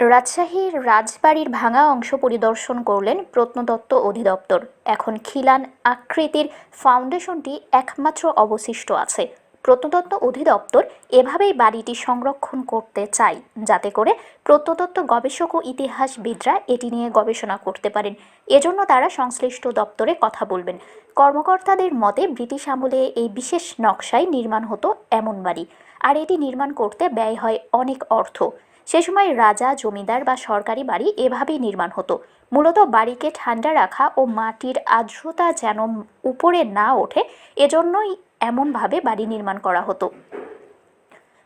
রাজশাহীর রাজবাড়ির ভাঙা অংশ পরিদর্শন করলেন প্রত্নতত্ত্ব অধিদপ্তর। এখন খিলান আকৃতির ফাউন্ডেশনটি একমাত্র অবশিষ্ট আছে। প্রত্নতত্ত্ব অধিদপ্তর এভাবেই বাড়িটি সংরক্ষণ করতে চায়, যাতে করে প্রত্নতত্ত্ব গবেষক ও ইতিহাসবিদরা এটি নিয়ে গবেষণা করতে পারেন। এজন্য তারা সংশ্লিষ্ট দপ্তরে কথা বলবেন। কর্মকর্তাদের মতে, ব্রিটিশ আমলে এই বিশেষ নকশায় নির্মাণ হতো এমন বাড়ি, আর এটি নির্মাণ করতে ব্যয় হয় অনেক অর্থ। সে সময় রাজা, জমিদার বা সরকারি বাড়ি এভাবেই নির্মাণ হতো। মূলত বাড়িকে ঠান্ডা রাখা ও মাটির আর্দ্রতা যেন উপরে না ওঠে, এজন্যই এমনভাবে বাড়ি নির্মাণ করা হতো।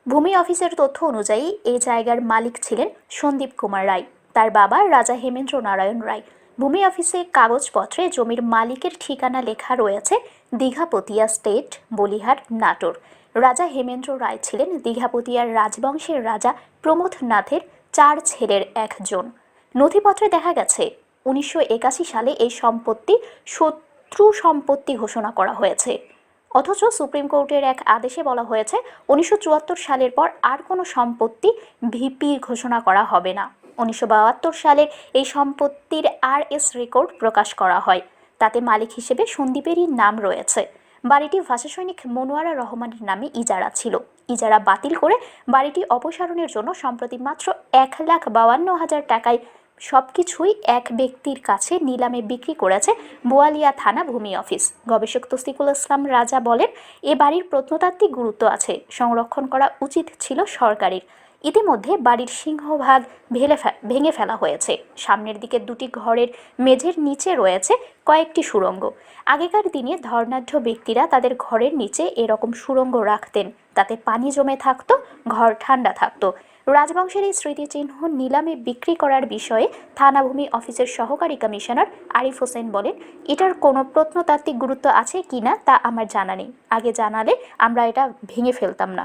ভূমি অফিসের তথ্য অনুযায়ী এই জায়গার মালিক ছিলেন সন্দীপ কুমার রায়। তার বাবা রাজা হেমেন্দ্র নারায়ণ রায়। ভূমি অফিসে কাগজপত্রে জমির মালিকের ঠিকানা লেখা রয়েছে দীঘাপতিয়া স্টেট, বলিহার, নাটোর। রাজা হেমেন্দ্র রায় ছিলেন দীঘাপতিয়ার রাজবংশের রাজা প্রমোদ নাথের চার ছেলের একজন। নথিপত্রে দেখা গেছে, উনিশশো একাশি সালে এই সম্পত্তি শত্রু সম্পত্তি ঘোষণা করা হয়েছে। অথচ সুপ্রিম কোর্টের এক আদেশে বলা হয়েছে, উনিশশো চুয়াত্তর সালের পর আর কোনো সম্পত্তি ভিপি ঘোষণা করা হবে না। উনিশশো বাহাত্তর সালে এই সম্পত্তির আর এস রেকর্ড প্রকাশ করা হয়। তাতে মালিক হিসেবে সন্দীপেরই নাম রয়েছে। বাড়িটি ভাষা সৈনিক মনোয়ারা রহমানের নামে ইজারা ছিল। ইজারা বাতিল করে বাড়িটি অপসারণের জন্য সম্প্রতি মাত্র এক লাখ বাউান্ন হাজার টাকায় সবকিছুই এক ব্যক্তির কাছে নিলামে বিক্রি করেছে বোয়ালিয়া থানা ভূমি অফিস। গবেষক তস্তিকুল ইসলাম রাজা বলেন, এ বাড়ির প্রত্নতাত্ত্বিক গুরুত্ব আছে। সংরক্ষণ করা উচিত ছিল সরকারের। ইতিমধ্যে বাড়ির সিংহভাগ ভেলে ভেঙে ফেলা হয়েছে। সামনের দিকে দুটি ঘরের মেঝের নিচে রয়েছে কয়েকটি সুড়ঙ্গ। আগেকার দিনে ধর্নাঢ্য ব্যক্তিরা তাদের ঘরের নিচে এরকম সুড়ঙ্গ রাখতেন। তাতে পানি জমে থাকতো, ঘর ঠান্ডা থাকতো। রাজবংশের এই স্মৃতিচিহ্ন নিলামে বিক্রি করার বিষয়ে থানাভূমি অফিসের সহকারী কমিশনার আরিফ হোসেন বলেন, এটার কোনো প্রত্নতাত্ত্বিক গুরুত্ব আছে কিনা তা আমার জানা নেই। আগে জানালে আমরা এটা ভেঙে ফেলতাম না।